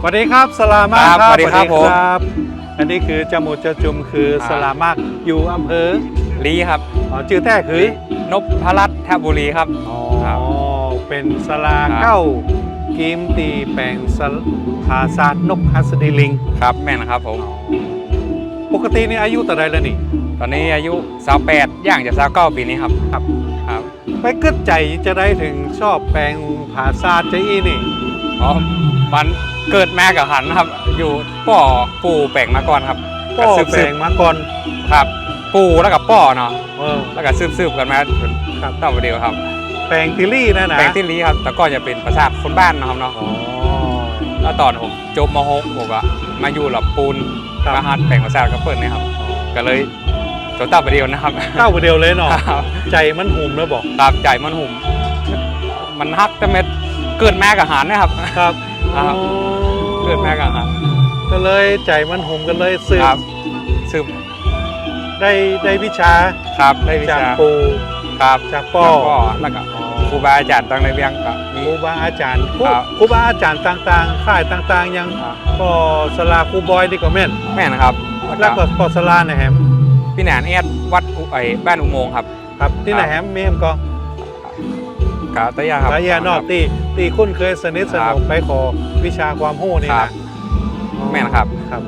สวัสดีครับสลามากครับสวัสดีครับผม บอันนี้คือจมูกจะจุมคือสลามากอยู่อำเภอลีครับอ๋อชื่อแท้คือนพพรัตน์แทบบุรีครับ อ๋อครับเป็นสลาครับ เก้ากิมตีแปลงสลภาษาทนกฮัสดีลิง ครับแม่นครับผม ปกตินี่อายุต่อใดแล้วนี่ ตอนนี้อายุ28ย่างจะ29ปีนี้ครับครับ ครับไปกึดใจจะได้ถึงชอบแปลงภาษาทจะอีนี่ อ๋อ มันเกิดแม่กับหันครับ อยู่ป่อปู่แปลงมาก่อนครับก็สืบแปลสืบงมาก่อนครับ ปู่แล้วกับป่อเนาะเออ แล้วก็สืบสืบกันมาจนครับ ต่อไปเดียวครับแปลงติลี่นะนะแปลงที่ลีครับ แต่ก่อนจะเป็นประสาทคนบ้านนะครับเนาะอ๋อ แล้วตอนผมจบม .6 ผมก็มาอยู่หลับปูนครับ มาฮัดแปลงประสาทกับเปิดเนี่ยครับ ก็เลยจนต่อไปเดียวนะครับเก้าไปเดียวเลยเนาะครับ ใจมันหุ่มแล้วบอกตามใจมันหุ่มมันฮักแต่เม็ดเกิดแม่กับหารนะครับ ครับ ครับอ๋อเกิดแม่กับหารก็เลยใจมันหุ่มกันเลยสืบครับสืบได้ได้วิชาครับได้วิจากชาปูครับจากป่อแล้วก็แล้วก็ครูบาอาจารย์ตั้งในเวียงก็มี ครูบาอาจารย์ครูครับ ครูบาอาจารย์ต่างๆค่ายต่างๆ ยังอ่าก็สลาครูบอยนี่ก็แม่นแม่นะครับแล้วก็ก็สลาในแหมพี่แหนนเอดวัดอุไอบ้านอุโมงค์ครับ ครับที่ไหนแหมมีแหมก็ กาตะยาครับสายยานอกตีตีคุ้นเคยสนิทสนครัมบไปขอวิชาความรู้นี่ครันะบ แม่นครับ ครับ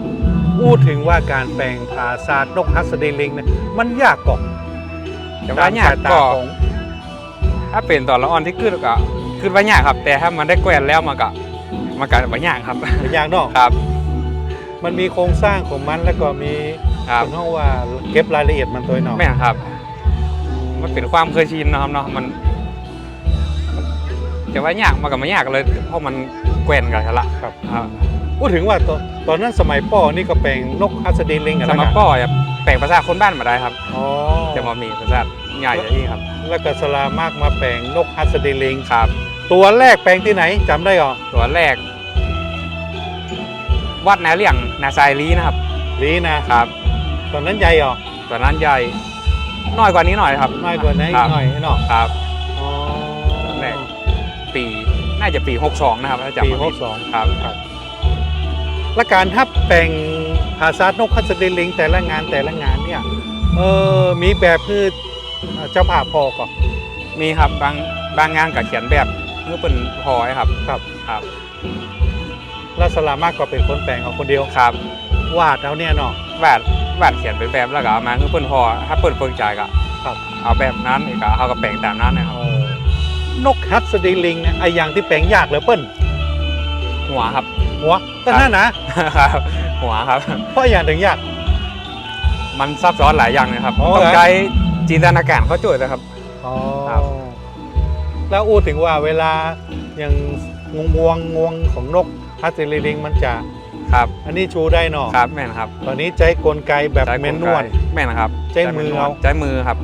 พูดถึงว่าการแปลงภาษาทนกฮัสดีลิงเนี่ยมันยากกว่าแต่ว่าเนี่ยตมสตก็ ของถ้าเป็นตอนละอ่อนที่ขึ้นก็ขึ้นว่ายากครับ แต่ถ้ามันได้แกวนแล้วมันก็มันก็ว่ายากครับ เป็นอย่างเนอก ครับ มันมีโครงสร้างของมันแล้วก็มีครับเป็นห้องว่าเก็บรายละเอียดมันตัวเนอกแม่นครับ มันเป็นความเคยชินนะครับเนาะมัน จะว่ายากมันก็ไม่ยากเลยเพราะมันแกว่นกันละครับครับพูดถึงว่าตอนตอนนั้นสมัยป้อนี่ก็แปลงนกฮัสดีลิงอะสแล้วมักัคนป้อจะแปลงภาษาคนบ้านมาได้ครับอ๋อจะมามีภาษาใหญ่อย่างนี้ครับ แล้วก็สลามากมาแปลงนกฮัสดีลิงครับ ตัวแรกแปลงที่ไหนจำได้หรอตัวแรก วัดนาเลี่ยงนาซายลีนะครับลีนะครับ ตอนนั้นใหญ่หรอตัวนั้นใหญ่น้อยกว่านี้หน่อยครับน้อยกว่านั้นครับหน่อยเนาะครับอ๋อตอนแรก ปีน่าจะปี 62 นะครับถ้าจำปีไม่หผิกดสองครับ และการทับแปลงภาษาทนกฮัสดีลิง แต่ละงานแต่ละงานเนี่ยเออมีแบบคือเจ้าภาพพอก่อน มีครับบางบางงานก็เขียนแบบเพื่อเป็นพอให้ครับครับ ครับแล้วสลามากก็เป็นคนแปลงเอาคนเดียว ครับวาดเอาเนี่ยเนาะ วาดวาดเขียนเป็นแบบแล้วก็เอามาเพื่อเพิ่นพอถ้าเพิ่นเพิ่งจ่ายก็ครับ เอาแบบนั้นอีกก็เอาก็แปลงตามนั้นนะครับ นกฮัสดีลิงเนี่ยไออย่างที่แปลงยากเลยเปิ้ลหัวครับ หัวก็นั่นนะครับหัวครับ เพราะอย่างถึงยาก มันซับซ้อนหลายอย่างนะครับอ๋อต้องเหรอใช้จินตนาการเขาช่วยนะครับ อ๋อครับ แล้วอู้ถึงว่าเวลาอย่างงวงงวงงวงของนกฮัสดีลิงมันจะครับอันนี้ชูได้เนาะครับแม่นครับตอนนี้ใช้กลไกแบบใช้เมนนวลกลไกแม่นครับใช้มือเอา ใช้มือครับ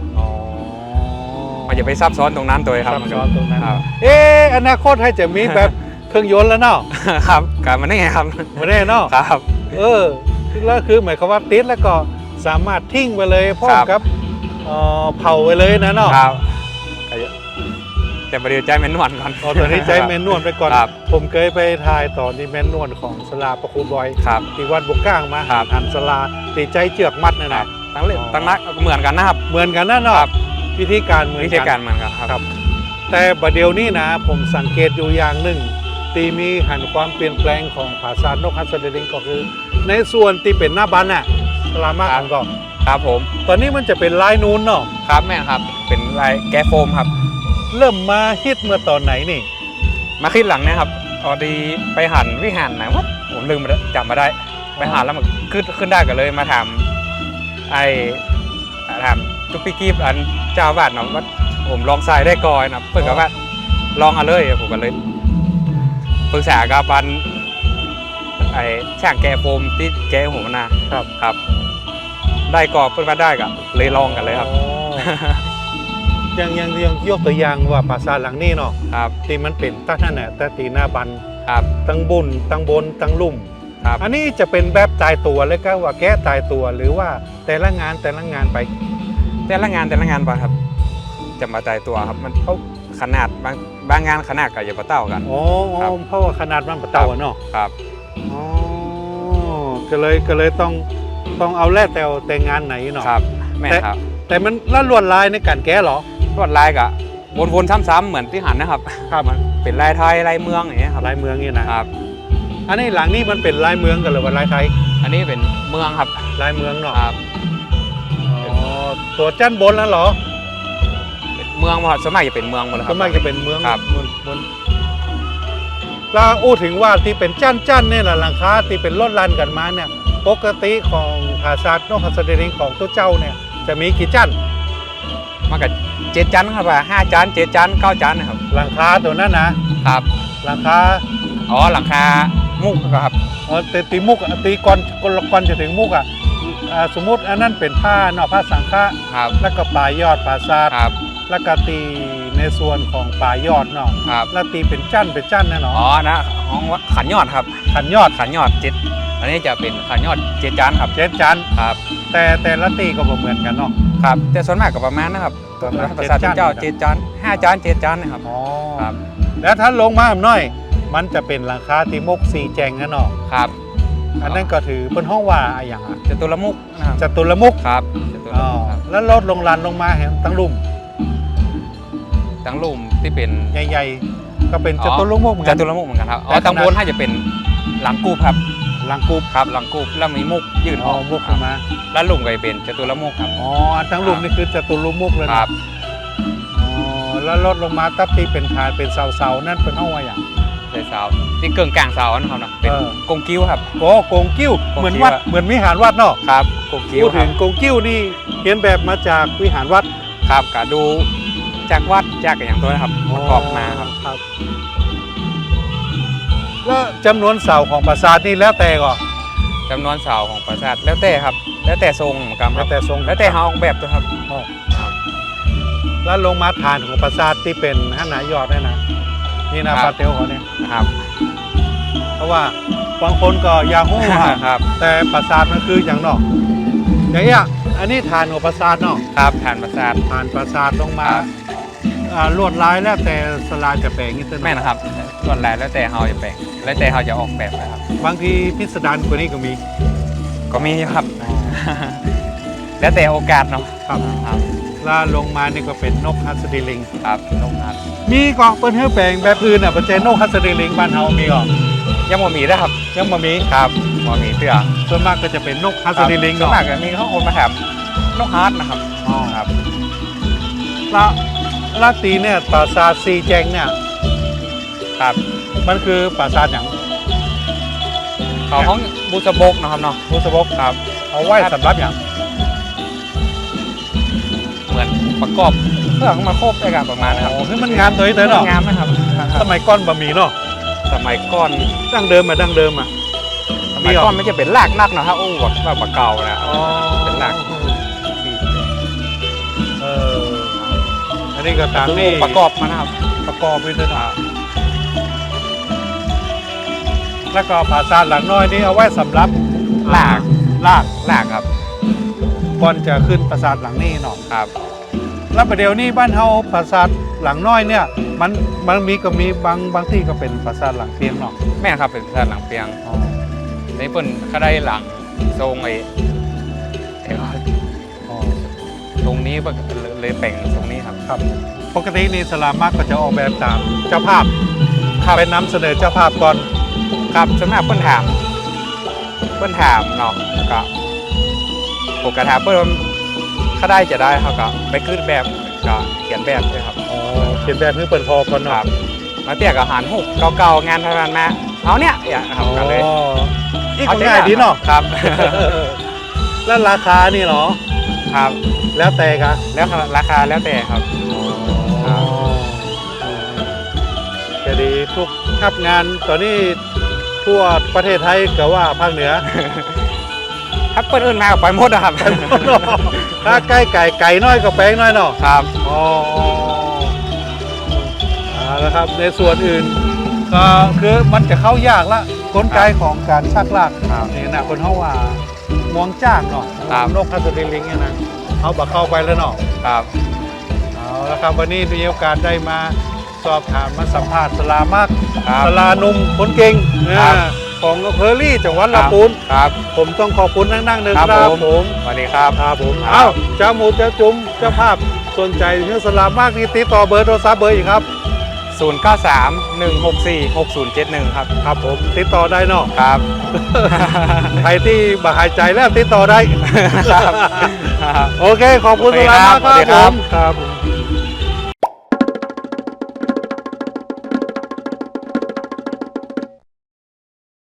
อ๋อมันจะไปซับซ้อนตรงนั้นตัวเองครับซับซ้อนตรงนั้นครับ เอออนาคตให้จะมีแบบเครื่องยนต์แล้วเนาะครับการมันนี่ไงครับไม่ได้เนาะครับ เออแล้วคือหมายความว่าติดแล้วก็สามารถทิ้งไปเลยพร้อมครับกับเอ่อเผาไปเลยนะเนาะครับก็จะแต่ประเดี๋ยวใจแม่นวลก่อนอ๋อตอนนี้ใช้แมนนวลไปก่อนครับผมเคยไปถ่ายต่อที่แมนนวลของสลาประคูบอยครับที่วัดบุกก้างมาครับหันสลาตีใจเจือกมัดนะครันะบตั้งเล่อ๋อตั้งนักเหมือนกันนะครับ เหมือนกันนะเนาะครับ วิธีการเหมือนวิกันธีการเหมือนกันครับครับ แต่บัดเดียวนี้นะผมสังเกตอยู่อย่างหนึ่งตีมีหันความเปลี่ยนแปลงของภาษานกฮัสเดลิงก็คือ ในส่วนที่เป็นหน้าบันน่ะสลามากอันก็ ครับผมตอนนี้มันจะเป็นลายนูนเนาะครับแม่นครับ เป็นลายแก้โฟมครับ เริ่มมาฮิตเมื่อตอนไหนนี่ มาขึ้นหลังเนี่ยครับพอดีไปหันวิหารไหนวะผมลืมไปแล้วจำมาได้ ไปหันแล้วมันขึ้นขึ้นได้กันเลยมาถามไอ้ถาม ทุกปีกีบอันเจ้าอาวาดเนาะว่าผมลองใส่ได้ก่อนนะเพิ่นก็ว่าลองเอาเลยผมก็เลยปรึกษากับบันไอ้ช่างแกะโฟมที่แกะหัวนาครับครับ ได้ก่อนเพิ่นว่าได้ก็เลยลองกันเลยครับอ๋อยังยังยังยกตัวอย่างว่าภาษาหลังนี้เนาะครับที่มันเป็นตั้งนั่นแหละแต่ตีหน้าบันครับตั้งบุญตั้งบนตั้งลุ่มครับอันนี้จะเป็นแบบตายตัวเลยก็ว่าแก้ตายตัวหรือว่าแต่ละงานแต่ละงานไป แต่ละงานแต่ละงานไปครับ จะมาตายตัวครับมันเขาขนาดบางบางงานขนาดก็อย่าบ่เต้ากัน โอ้ครับ เพราะว่าขนาดมันประเตาอะเนาะครับ อ๋อก็เลยก็เลยต้องต้องเอาแร่แต่แต่งงานไหนเนาะครับแม่นครับแต่มันละลวดลายในการแก้เหรอ ลวดลายก็วนๆซ้ำๆเหมือนที่หันนะครับครับ มันเป็นลายไทยลายเมืองอย่างเงี้ยครับลายเมืองนี่นะครับ อันนี้หลังนี้มันเป็นลายเมืองกันหรือว่าลายไทยอันนี้เป็นเมืองครับลายเมืองเนาะครับอ๋ อตัวจันบนแล้วเหรอเป็นเมืองหมดส่วนมากจะเป็นเมืองหมดเลยคก็รับมากจะเป็นเมืองครับ เมืองเมืองแล้วอู้ถึงว่าที่เป็นจันจันเนี่ยแหละหลังคาที่เป็นรถลันกันมาเนี่ยปกติของภาษาโนฮัสเดริงของตัวเจ้าเนี่ยจะมีกี่จันมันก็เจ็ดจันครับว่าห้าจันเจ็ดจันเก้าจันนะครับ หลังคาตัวนั้นนะครับ หลังคาอ๋อหลังคามุกครับ เออตีตีมุกอะตีก่อนก่อนก่อนจะถึงมุกอะ อ่าสมมติอันนั้นเป็นผ้าเนาะผ้าสังฆะครับแล้วก็ปลายยอดปราสาทครับแล้วก็ตีในส่วนของปลายยอดเนาะครับ แล้วตีเป็นจันเป็นจันแน่เนาะอ๋อนะของขันยอดครับ ขันยอดขันยอดเจ็ดอันนี้จะเป็นขันยอดเจ็ดจันครับเจ็ดจันครับ แต่แต่ละตีก็บ่เหมือนกันเนาะ ครับ แต่ส่วนมากก็ประมาณนะครับประมาณภาษาเจ็ดจันเจ้าเจ็ดจันห้าจันเจ็ดจันนะครับ อ๋อครับ แล้วถ้าลงมาหน่อย มันจะเป็นหลังคาตีมุกสีแจงนะเนาะครับ อันนั้นก็ถือเป็นห้องว่าอะไรอย่างอะจตุรมุกนะครับจตุรมุกครับจตุรอ๋อมุกครับแล้วลดลงลานลงมาเห็นทั้งลุ่มตั้งลุ่มที่เป็นใหญ่ ๆ ก็เป็นจตุรมุกเหมือนจกัน ตุรมุกเหมือนกันครับแต่อ๋อขนาด ตังบนให้จะเป็นหลังกูบครับหลังกูบครับหลังกูบแล้วมีมุกยื่นออ๋ออกมุกขึ้นมาแล้วลุ่มก็จะเป็นจตุรมุกครับอ๋อทั้งลุ่มนี่คือจตุรมุกเลยคนะรับอ๋อแล้วลดลงมาตับตีเป็นฐานเป็นเสาๆนั่นเป็นห้องว่าอย่าง ใส่เสาที่เกิงกลางเสานะครับเนาะเป็นเออ กงกิ้วครับ โอ้โกงกิ้วโกงกิ้ว เหมือนวัดอะเหมือนวิหารวัดเนาะครับกงกิ้วพูดคถึรับงโกงกิ้วนี่เขียนแบบมาจากวิหารวัดครับก็ดูจากวัดจากอย่างตัวนะครับประกอบมาครับครับ แล้วจำนวนเสาของปราสาทนี่แล้วแต่ก็จำนวนเสาของปราสาทแล้วแต่ครับ แล้วแต่ทรงเหมือนกันคแล้รัวบแต่ทรงแล้วแต่เฮาออกแบบตัวครับอ๋อแล้วลงมาฐานของปราสาทที่เป็นห้านายอดเนี่ยนะ นี่นะปาเตลเขาเนี่ยนะครับเพราะว่าบางคนก็อยาหู้อะครับแต่ปราสาทมันคืออย่างเนอกอย่างเงี้ยอันนี้ฐานของปราสาทเนาะครับฐานปราสาท ฐานปราสาทลงมาครับ อ่าลวดลายแล้วแต่สลายจะแปลงนี่เต้นแม่นะครับส่วนลายแล้วแต่เฮาจะแปลงแล้วแต่เฮาจะออกแบบนะครับ บางทีพิสดารกว่านี้ก็มี ก็มีอยู่ครับ แล้วแต่โอกาสเนาะครับ ครับแล้วลงมานี่ก็เป็นนกฮัสดีลิง ครับนกนัด มีกองเปิ้นเฮือแปลงแบบอื่นอะประเจนนกฮัสดีลิงบ้านเฮามีก่อนยังบ่มีนะครับยังบ่มีครับบ่มีเตื้อส่วนมากก็จะเป็นนกฮัสดีลิงส่วนเนาะมากก็มีเขาคนมาถามนกฮาร์ดนะครับอ๋อครับแล้วลาตีเนี่ยปราสาทซีแจงเนี่ยครับ มันคือปราสาทหยังเขาห้องบุษบกนะครับเนาะบุษบกครับ เอาไว้สำหรับหยังเหมือนประกอบ เพื่อมาครบได้กันประมาณนะครับโอ้คือมันงามตัวนี้เด้อเนาะงามนะครับ สมัยก่อนบะหมี่เนาะสมัยก่อนดั้งเดิมอะดั้งเดิมอะสมัยก่อนไม่จะเป็นลากนักนะครับโอ้แบบว่าปะเก่านะอ๋อเป็นหลักเอออันนี้ก็ตามนี่ประกอบมานะครับประกอบไปด้วยนะแล้วก็ปราสาทหลังน้อยนี่เอาไว้สำหรับลากลากลากครับก่อนจะขึ้นปราสาทหลังนี้เนาะครับ แล้วประเดี๋ยวนี้บ้านเฮาปราสาทหลังน้อยเนี่ย มันมันมีก็มีบางบางที่ก็เป็นปราสาทหลังเพียงเนาะแม่ครับเป็นสถานหลังเปียงในเปิ้นเขาได้หลังทรงไอ้เอ้ยอ๋อตรงนี้เพิ่นเลยแปลงตรงนี้ครับ ครับ ปกตินี่สลามมักก็จะออกแบบตามเจ้าภาพไปนำเสนอเจ้าภาพก่อนครับสำหรับเปิ้นถาม เปิ้นถามเนาะแล้วก็ผมก็ถามเปิ้นว่า เขาได้จะได้เขาก็ไปขึ้นแบบก็เขียนแบบเลยครับอ๋อเขียนแบบให้เปิดพอก่อนคเนาะรับมาเตี้ยกับหันหุกเก่าๆงานทำงานมาเอาเนี่ยอย่าครับกันเลยอ๋อนี่อก็ง่ายดีเนาะครับ แล้วราคานี่เหรอครับ แล้วแต่กันแล้วราคาแล้วแต่ครับครับก็ดีทุกทับงานตอนนี้ทั่วประเทศไทยก็ว่าภาคเหนือ ถ้าเปิ้นเอิ้นมาก็ไปหมดอะครับ ถ้าใกล้ไก่ไก่น้อยก็แป้งน้อยเนาะครับ อ๋อเอาละครับในส่วนอื่น ก็คือมันจะเข้ายากละกลไกของการชักลากครับนี่นะคนเขาว่ามองจ้างเนาะครับ นกพัสดีลิงเนี่ยนะเขาบักเข้าไปแล้วเนาะ ครับ เอาละครับวันนี้มีโอกาสได้มาสอบถามมาสัมภาษณ์สลามากครับสลานุ่มคนเก่งครับ อ่า ของอำเภอรี่จังหวัดลำพูนครับ ผมต้องขอบคุณนั่งๆหนึ่งคครัรับบผมผมสวัสดีครับครับผมครับเอ้าเจ้าหมูเจ้าจุ้มเจ้าภาพสนใจเรื่องสลามากนี่ติดต่อเบอร์โทรศัพท์เบอร์อีกครับ 093 164 6071 ครับครับผมติดต่อได้เนาะครับใครที่บาหายใจแล้วติดต่อได้ครับโอเคขอบคุณโอสเคลามากครับครับสวัสดีผครับมครับ